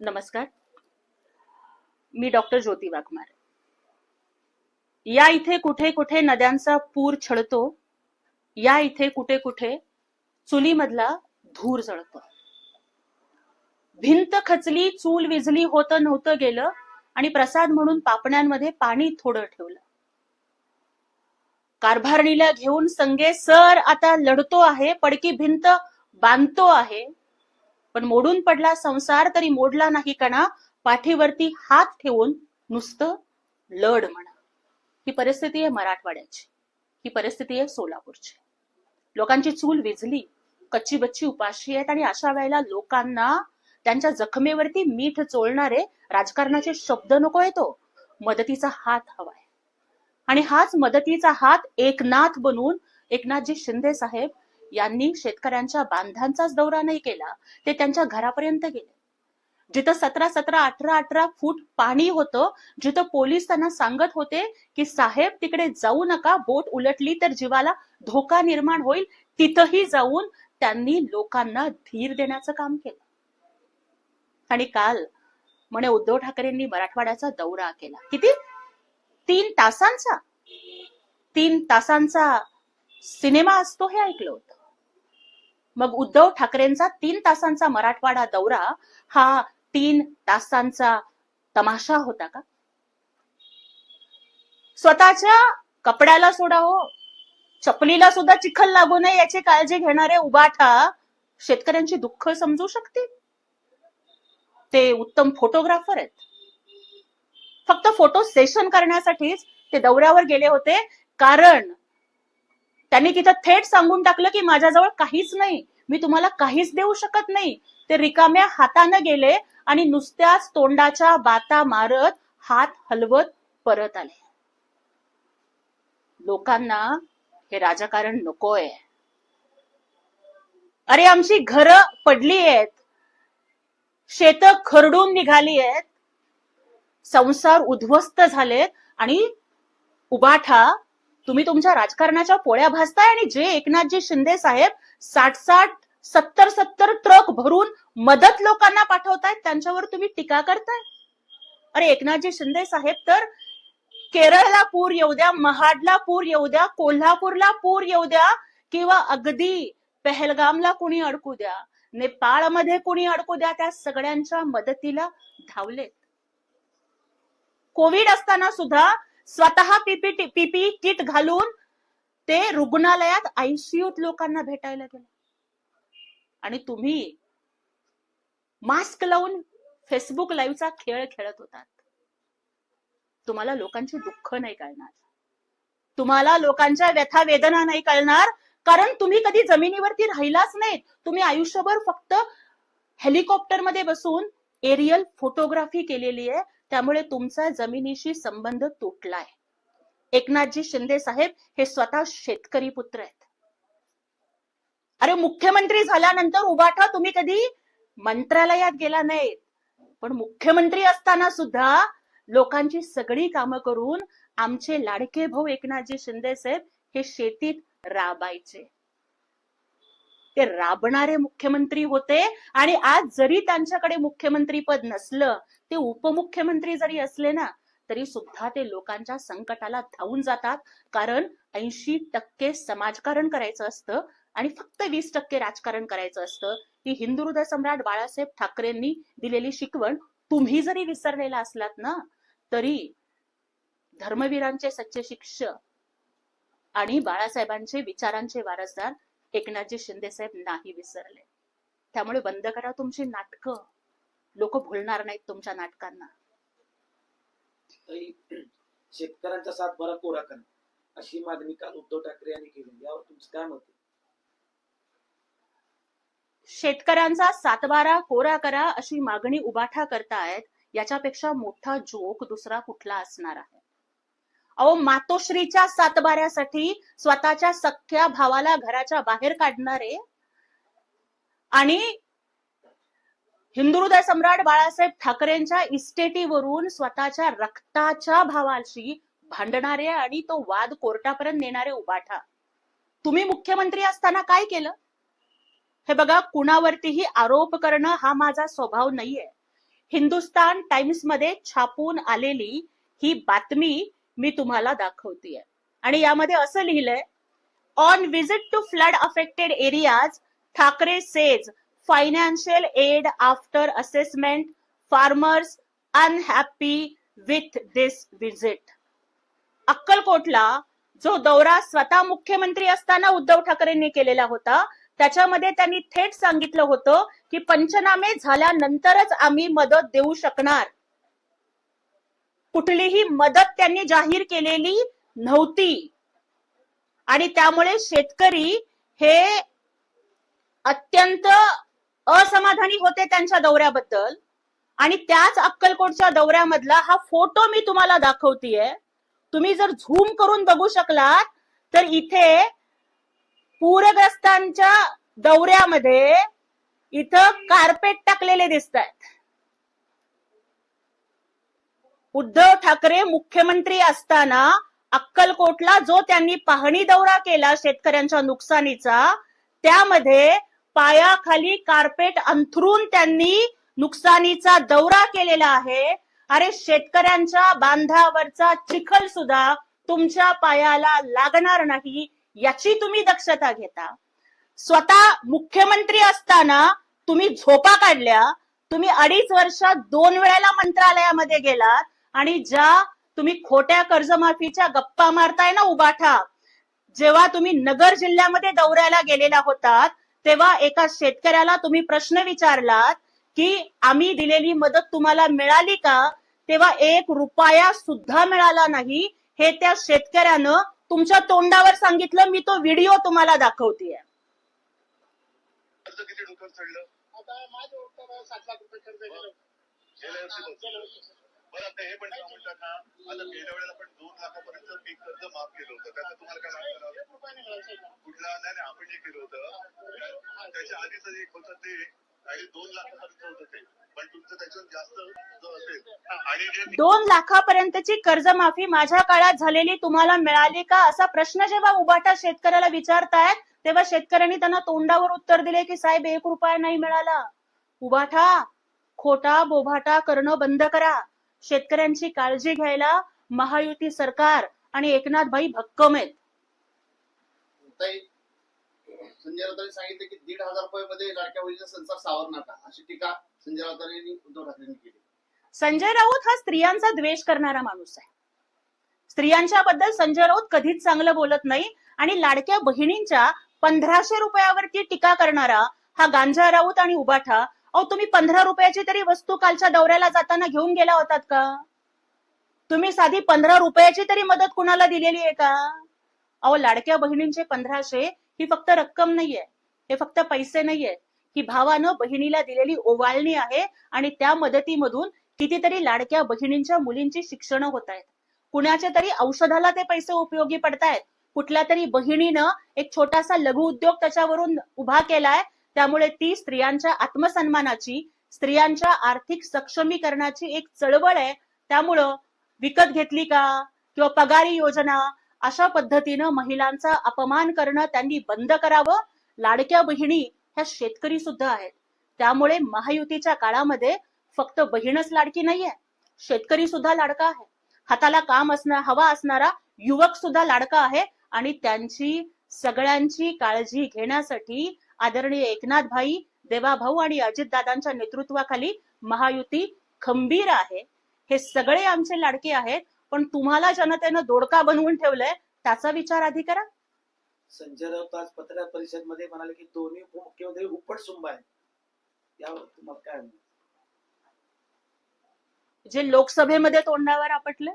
नमस्कार. मी डॉक्टर ज्योती वाघमार या इथे कुठे कुठे नद्यांचा पूर छळतो या इथे कुठे कुठे चुलीमधला धूर जळतो. भिंत खचली चूल विजली होतं नव्हतं गेलं आणि प्रसाद म्हणून पापण्यांमध्ये पाणी थोडं ठेवलं. कारभारणीला घेऊन संगे सर आता लढतो आहे पडकी भिंत बांधतो आहे पण मोडून पडला संसार तरी मोडला नाही कणा पाठीवरती हात ठेवून नुसतं लढ म्हणा. ही परिस्थिती आहे मराठवाड्याची. ही परिस्थिती आहे सोलापूरची. लोकांची चूल विझली कच्ची बच्ची उपाशी आहेत आणि अशा वेळेला लोकांना त्यांच्या जखमेवरती मीठ चोळणारे राजकारणाचे शब्द नको येतो मदतीचा हात हवाय आणि हाच मदतीचा हात एकनाथ बनून एकनाथजी शिंदे साहेब यांनी शेतकऱ्यांच्या बांधांचाच दौरा नाही केला ते त्यांच्या घरापर्यंत गेले. जिथं सतरा सतरा अठरा अठरा फूट पाणी होतं जिथं पोलीस त्यांना सांगत होते की साहेब तिकडे जाऊ नका बोट उलटली तर जीवाला धोका निर्माण होईल. तिथंही जाऊन त्यांनी लोकांना धीर देण्याचं काम केलं. आणि काल म्हणे उद्धव ठाकरेंनी मराठवाड्याचा दौरा केला. किती? तीन तासांचा. तीन तासांचा सिनेमा असतो हे ऐकलं होतं. मग उद्धव ठाकरेंचा तीन तासांचा मराठवाडा दौरा हा तीन तासांचा तमाशा होता का? स्वतःच्या कपड्याला सोडा हो. चपलीला सुद्धा चिखल लागू नये याची काळजी घेणारे उबाठा शेतकऱ्यांची दुःख समजू शकते ते उत्तम फोटोग्राफर आहेत. फक्त फोटो सेशन करण्यासाठीच ते दौऱ्यावर गेले होते. कारण त्यांनी तिथं थेट सांगून टाकलं की माझ्याजवळ काहीच नाही. मी तुम्हाला काहीच देऊ शकत नाही. ते रिकाम्या हातानं गेले आणि नुसत्याच तोंडाच्या बाता मारत हात हलवत परत आले. लोकांना हे राजकारण नकोय. अरे आमची घरं पडली आहेत शेत खरडून निघाली आहेत संसार उद्ध्वस्त झालेत आणि उबाठा तुम्ही तुमच्या राजकारणाच्या पोळ्या भासताय आणि जे एकनाथजी शिंदे साहेब साठ साठ सत्तर सत्तर ट्रक भरून मदत लोकांना पाठवतायत त्यांच्यावर तुम्ही टीका करताय? अरे एकनाथजी शिंदे साहेब तर केरळला पूर येऊ द्या महाडला पूर येऊ द्या कोल्हापूरला पूर येऊ द्या किंवा अगदी पहलगामला कुणी अडकू द्या नेपाळमध्ये कुणी अडकू द्या त्या सगळ्यांच्या मदतीला धावलेत. कोविड असताना सुद्धा स्वतः पीपी पीपी किट घालून ते रुग्णालयात आयसीयूत लोकांना भेटायला गेले. आणि तुम्ही मास्क लावून फेसबुक लाईव्हचा खेळ खेळत होतात. तुम्हाला लोकांची दुःख नाही कळणार. तुम्हाला लोकांच्या व्यथा वेदना नाही कळणार. कारण तुम्ही कधी जमिनीवरती राहिलाच नाही. तुम्ही आयुष्यभर फक्त हेलिकॉप्टरमध्ये बसून एरियल फोटोग्राफी केलेली आहे. त्यामुळे तुमचा जमिनीशी संबंध तुटलाय. एकनाथजी शिंदे साहेब हे स्वतः शेतकरी पुत्र आहेत. अरे मुख्यमंत्री झाल्यानंतर उभाठा तुम्ही कधी मंत्रालयात गेला नाहीत. पण मुख्यमंत्री असताना सुद्धा लोकांची सगळी कामं करून आमचे लाडके भाऊ एकनाथजी शिंदे साहेब हे शेतीत राबायचे. ते राबणारे मुख्यमंत्री होते आणि आज जरी त्यांच्याकडे मुख्यमंत्री पद नसलं ते उपमुख्यमंत्री जरी असले ना तरी सुद्धा ते लोकांच्या संकटाला धावून जातात. कारण ऐंशी टक्के समाजकारण करायचं असतं आणि फक्त वीस टक्के राजकारण करायचं असतं. ती हिंदू हृदय सम्राट बाळासाहेब ठाकरेंनी दिलेली शिकवण तुम्ही जरी विसरलेला असलात ना तरी धर्मवीरांचे सच्चे शिक्षक आणि बाळासाहेबांचे विचारांचे वारसदार एकनाथजी शिंदे साहेब नाही विसरले. त्यामुळे बंद करा तुमची नाटकं. लोक भुलणार नाहीत तुमच्या नाटकांना. शेतकऱ्यांचा साथ बरा कोरा करा. अशी मागणी काल उद्धव ठाकरे यांनी केली. यावर तुमचं काय मत शेतकऱ्यांचा सातबारा कोरा करा अशी मागणी उबाठा करतायत याच्यापेक्षा मोठा जोक दुसरा कुठला असणार आहे? अहो मातोश्रीच्या सातबाऱ्यासाठी स्वतःच्या सख्या भावाला घराच्या बाहेर काढणारे आणि हिंदू हृदय सम्राट बाळासाहेब ठाकरेंच्या इस्टेटीवरून स्वतःच्या रक्ताच्या भावाशी भांडणारे आणि तो वाद कोर्टापर्यंत नेणारे उबाठा तुम्ही मुख्यमंत्री असताना काय केलं? हे बघा कुणावरतीही आरोप करणं हा माझा स्वभाव नाहीये. हिंदुस्तान टाइम्समध्ये छापून आलेली ही बातमी मी तुम्हाला दाखवतीये. आणि यामध्ये असं लिहिलंय on visit to flood affected areas Thackeray says financial aid after assessment farmers unhappy with this visit अक्कलकोटला जो दौरा स्वतः मुख्यमंत्री असताना उद्धव ठाकरेंनी केलेला होता त्याच्यामध्ये त्यांनी थेट सांगितलं होतं की पंचनामे झाल्यानंतरच आम्ही मदत देऊ शकणार. कुठलीही मदत त्यांनी जाहीर केलेली नव्हती. आणि त्यामुळे शेतकरी हे अत्यंत असमाधानी होते त्यांच्या दौऱ्याबद्दल. आणि त्याच अक्कलकोटच्या दौऱ्यामधला हा फोटो मी तुम्हाला दाखवतीये. तुम्ही जर झूम करून बघू शकलात तर इथे पूरग्रस्तांच्या दौऱ्यामध्ये इथं कार्पेट टाकलेले दिसत आहेत उद्धव ठाकरे मुख्यमंत्री असताना अक्कलकोटला जो त्यांनी पाहणी दौरा केला शेतकऱ्यांच्या नुकसानीचा त्यामध्ये पायाखाली कार्पेट अंथरून त्यांनी नुकसानीचा दौरा केलेला आहे. अरे शेतकऱ्यांच्या बांधावरचा चिखल सुद्धा तुमच्या पायाला लागणार नाही. याची तुम्ही दक्षता घेता. स्वतः मुख्यमंत्री असताना तुम्ही झोपा काढल्या तुम्ही अडीच वर्षात दोन वेळेला मंत्रालयामध्ये गेलात आणि ज्या तुम्ही खोट्या कर्जमाफीच्या गप्पा मारताय ना उबाठा जेव्हा तुम्ही नगर जिल्ह्यामध्ये दौऱ्याला गेलेला होतात तेव्हा एका शेतकऱ्याला तुम्ही प्रश्न विचारलात की आम्ही दिलेली मदत तुम्हाला मिळाली का? तेव्हा एक रुपया सुद्धा मिळाला नाही. हे त्या शेतकऱ्यानं तुमच्या तोंडावर सांगितलं मी तो व्हिडिओ तुम्हाला हे साहेब. कुठला? आपण जे केलं होतं. त्याच्या आधीच एक होतं ते दोन लाखापर्यंत होतं ते. पण तुमचं त्याच्यावर जास्त जो असेल. आणि जे दोन लाखापर्यंतची कर्जमाफी माझ्या काळात झालेली तुम्हाला मिळाली का? असा प्रश्न जेव्हा उबाटा शेतकऱ्याला विचारतायत तेव्हा शेतकऱ्यांनी त्यांना तोंडावर उत्तर दिले की साहेब एक रुपया नाही मिळाला. उबाठा खोटा बोभाटा करणं बंद करा. शेतकऱ्यांची काळजी घ्यायला महायुती सरकार आणि एकनाथभाई भक्कम आहेत. संजय राऊतांनी सांगितलं की दीड हजार रुपये मध्ये लाडक्या बहिणीचा संसार सावरणार नका अशी टीका संजय राऊतांनी उद्धव ठाकरेंनी केली. संजय राऊत हा स्त्रियांचा द्वेष करणारा माणूस आहे. स्त्रियांच्या बद्दल संजय राऊत कधीच चांगलं बोलत नाही आणि लाडक्या बहिणींच्या पंधराशे रुपयावरती टीका करणारा हा गांजा राऊत आणि उबाठा अहो तुम्ही पंधरा रुपयाची तरी वस्तू कालच्या दौऱ्याला जाताना घेऊन गेला होतात का? तुम्ही साधी पंधरा रुपयाची तरी मदत कुणाला दिलेली आहे का? अहो लाडक्या बहिणींचे पंधराशे ही फक्त रक्कम नाहीये. हे फक्त पैसे नाहीये. ही भावानं बहिणीला दिलेली ओवाळणी आहे आणि त्या मदतीमधून कितीतरी लाडक्या बहिणींच्या मुलींची शिक्षण होत आहेत. कुणाच्या तरी औषधाला ते पैसे उपयोगी पडतायत. कुठल्या तरी बहिणीनं एक छोटासा लघु उद्योग त्याच्यावरून उभा केलाय. त्यामुळे ती स्त्रियांच्या आत्मसन्मानाची स्त्रियांच्या आर्थिक सक्षमीकरणाची एक चळवळ आहे. त्यामुळं विकत घेतली का? किंवा पगारी योजना? अशा पद्धतीनं महिलांचा अपमान करणं त्यांनी बंद करावं. लाडक्या बहिणी ह्या शेतकरी सुद्धा आहेत. त्यामुळे महायुतीच्या काळामध्ये फक्त बहीणच लाडकी नाहीये. शेतकरी सुद्धा लाडका आहे. हाताला काम असणार हवा असणारा युवक सुद्धा लाडका आहे आणि त्यांची सगळ्यांची काळजी घेण्यासाठी आदरणीय एकनाथ भाई देवाभाऊ आणि अजितदादांच्या नेतृत्वाखाली महायुती खंबीर आहे. हे सगळे आमचे लाडके आहेत. पण तुम्हाला जनतेनं दोडका बनवून ठेवलंय त्याचा विचार आधी करा संजय राऊत आज पत्रकार परिषदमध्ये म्हणाले की दोन्ही उपमुख्यमंत्री उपट सुंब आहेत यावर तुम्हाला काय? जे लोकसभेमध्ये तोंडावर आपटले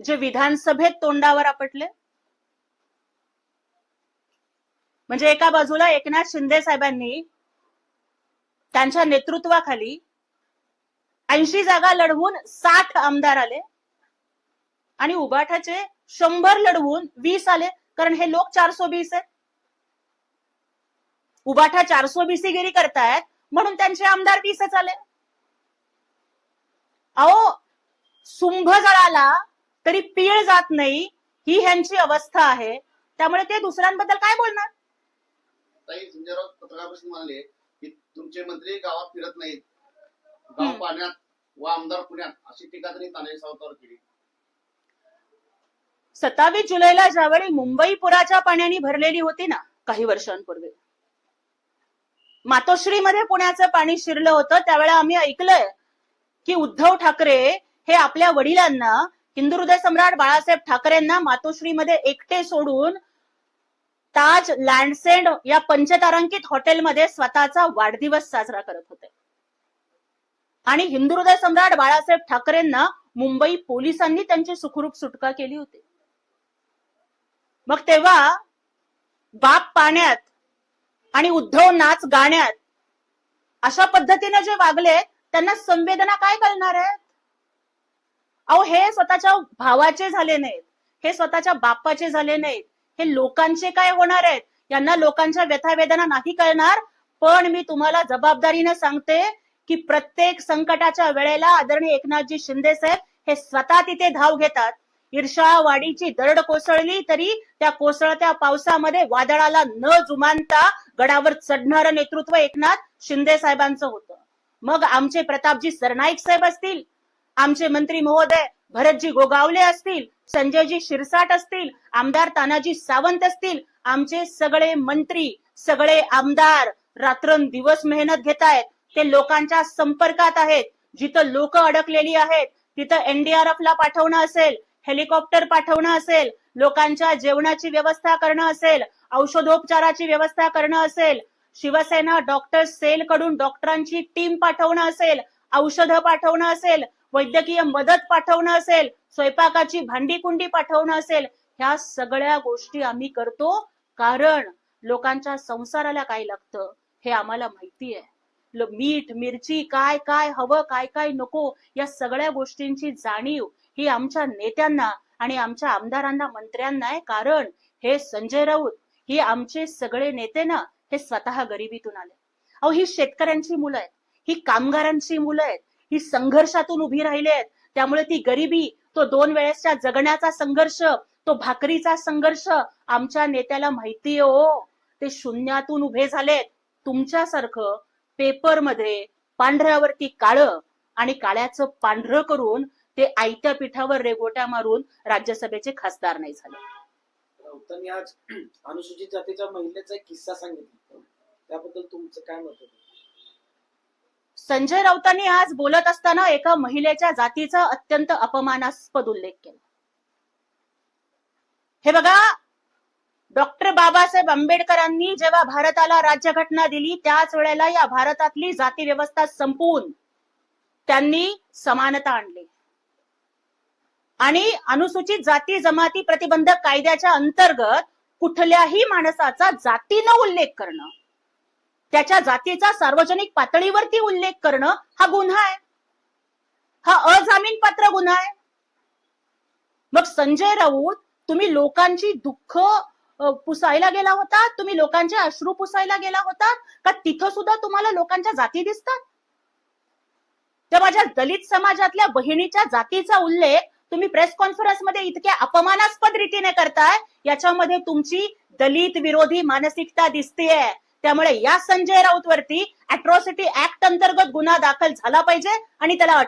जे विधानसभेत तोंडावर आपटले म्हणजे एका बाजूला एकनाथ शिंदे साहेबांनी त्यांच्या नेतृत्वाखाली ऐंशी जागा लढवून साठ आमदार आले. आणि उबाठाचे शंभर लढवून वीस आले कारण हे लोक चारसो बीस आहेत. उबाठा चारसो बीसीगिरी करतायत म्हणून त्यांचे आमदार वीसच आले. अहो सुंभ जळाला तरी पीळ जात नाही ही ह्यांची अवस्था आहे. त्यामुळे ते दुसऱ्यांबद्दल काय बोलणार? पत्रकार परिषद म्हणाले की तुमचे मंत्री गावात फिरत नाहीत. गाव. पाण्यात व आमदार पुण्यात अशी टीका त्यांनी तानाजी सावंतावर केली. सत्तावीस जुलैला ज्यावेळी मुंबई पुराच्या पाण्याने भरलेली होती ना काही वर्षांपूर्वी. मातोश्रीमध्ये पुण्याचं पाणी शिरलं होतं त्यावेळेला आम्ही ऐकलंय की उद्धव ठाकरे हे आपल्या वडिलांना हिंदू हृदय सम्राट बाळासाहेब ठाकरेंना मातोश्रीमध्ये एकटे सोडून ताज लँडसेंड या पंचतारांकित हॉटेलमध्ये स्वतःचा वाढदिवस साजरा करत होते. आणि हिंदू हृदय सम्राट बाळासाहेब ठाकरेंना मुंबई पोलिसांनी त्यांची सुखरूप सुटका केली होती. मग तेव्हा बाप पाण्यात आणि उद्धव नाच गाण्यात अशा पद्धतीने जे वागले त्यांना संवेदना काय कळणार आहेत? अहो हे स्वतःच्या भावाचे झाले नाहीत. हे स्वतःच्या बापाचे झाले नाहीत. हे लोकांचे काय होणार आहेत? यांना लोकांच्या व्यथावेदना नाही कळणार. पण मी तुम्हाला जबाबदारीने सांगते की प्रत्येक संकटाच्या वेळेला आदरणीय एकनाथजी शिंदे साहेब हे स्वतः तिथे धाव घेतात. ईर्षावाडीची दरड कोसळली तरी त्या कोसळत्या पावसामध्ये वादळाला न जुमानता गडावर चढणारं नेतृत्व एकनाथ शिंदे साहेबांचं होतं. मग आमचे प्रतापजी सरनाईक साहेब असतील आमचे मंत्री महोदय भरतजी गोगावले असतील संजयजी शिरसाट असतील आमदार तानाजी सावंत असतील आमचे सगळे मंत्री सगळे आमदार रात्रंदिवस मेहनत घेत आहेत ते लोकांच्या संपर्कात आहेत. जिथं लोक अडकलेली आहेत तिथं एनडीआरएफ ला पाठवणं असेल हेलिकॉप्टर पाठवणं असेल लोकांच्या जेवणाची व्यवस्था करणं असेल औषधोपचाराची व्यवस्था करणं असेल शिवसेना डॉक्टर सेल कडून डॉक्टरांची टीम पाठवणं असेल औषधं पाठवणं असेल वैद्यकीय मदत पाठवणं असेल स्वयंपाकाची भांडी कुंडी पाठवणं असेल ह्या सगळ्या गोष्टी आम्ही करतो कारण लोकांच्या संसाराला काय लागतं हे आम्हाला माहिती आहे. मीठ मिरची काय काय हवं काय काय नको या सगळ्या गोष्टींची जाणीव ही आमच्या नेत्यांना आणि आमच्या आमदारांना मंत्र्यांना आहे. कारण हे संजय राऊत ही आमचे सगळे नेते ना हे स्वतः गरिबीतून आले. अहो ही शेतकऱ्यांची मुलं आहेत ही कामगारांची मुलं आहेत ही संघर्षातून उभी राहिली आहेत. त्यामुळे ती गरिबी तो दोन वेळेसच्या जगण्याचा संघर्ष तो भाकरीचा संघर्ष आमच्या नेत्याला माहितीये हो. ते शून्यातून उभे झालेत. तुमच्यासारखं पेपरमध्ये पांढऱ्यावरती काळं आणि काळ्याचं पांढरं करून ते आयत्या पिठावर रेगोट्या मारून राज्यसभेचे खासदार नाही झाले. राऊतांनी आज अनुसूचित जातीच्या महिलेचा एक किस्सा सांगितला. त्याबद्दल तुमचं काय मत संजय राऊतांनी आज बोलत असताना एका महिलेच्या जातीचा अत्यंत अपमानास्पद उल्लेख केला. हे बघा डॉक्टर बाबासाहेब आंबेडकरांनी जेव्हा भारताला राज्यघटना दिली त्याच वेळेला या भारतातली जाती व्यवस्था संपवून त्यांनी समानता आणली. आणि अनुसूचित जाती जमाती प्रतिबंधक कायद्याच्या अंतर्गत कुठल्याही माणसाचा जातीनं उल्लेख करणं त्याच्या जातीचा सार्वजनिक पातळीवरती उल्लेख करणं हा गुन्हा आहे. हा अजामीन पात्र गुन्हा आहे. मग संजय राऊत तुम्ही लोकांची दुःख पुसायला गेला होता? तुम्ही लोकांचे अश्रू पुसायला गेला होता? का तिथं सुद्धा तुम्हाला लोकांच्या जाती दिसतात? तर माझ्या दलित समाजातल्या बहिणीच्या जातीचा उल्लेख तुम्ही प्रेस कॉन्फरन्समध्ये इतक्या अपमानास्पद रीतीने करताय याच्यामध्ये तुमची दलित विरोधी मानसिकता दिसतेय. त्यामुळे या संजय राऊत वरती अॅट्रॉसिटी ऍक्ट अंतर्गत गुन्हा दाखल झाला पाहिजे आणि त्याला अटक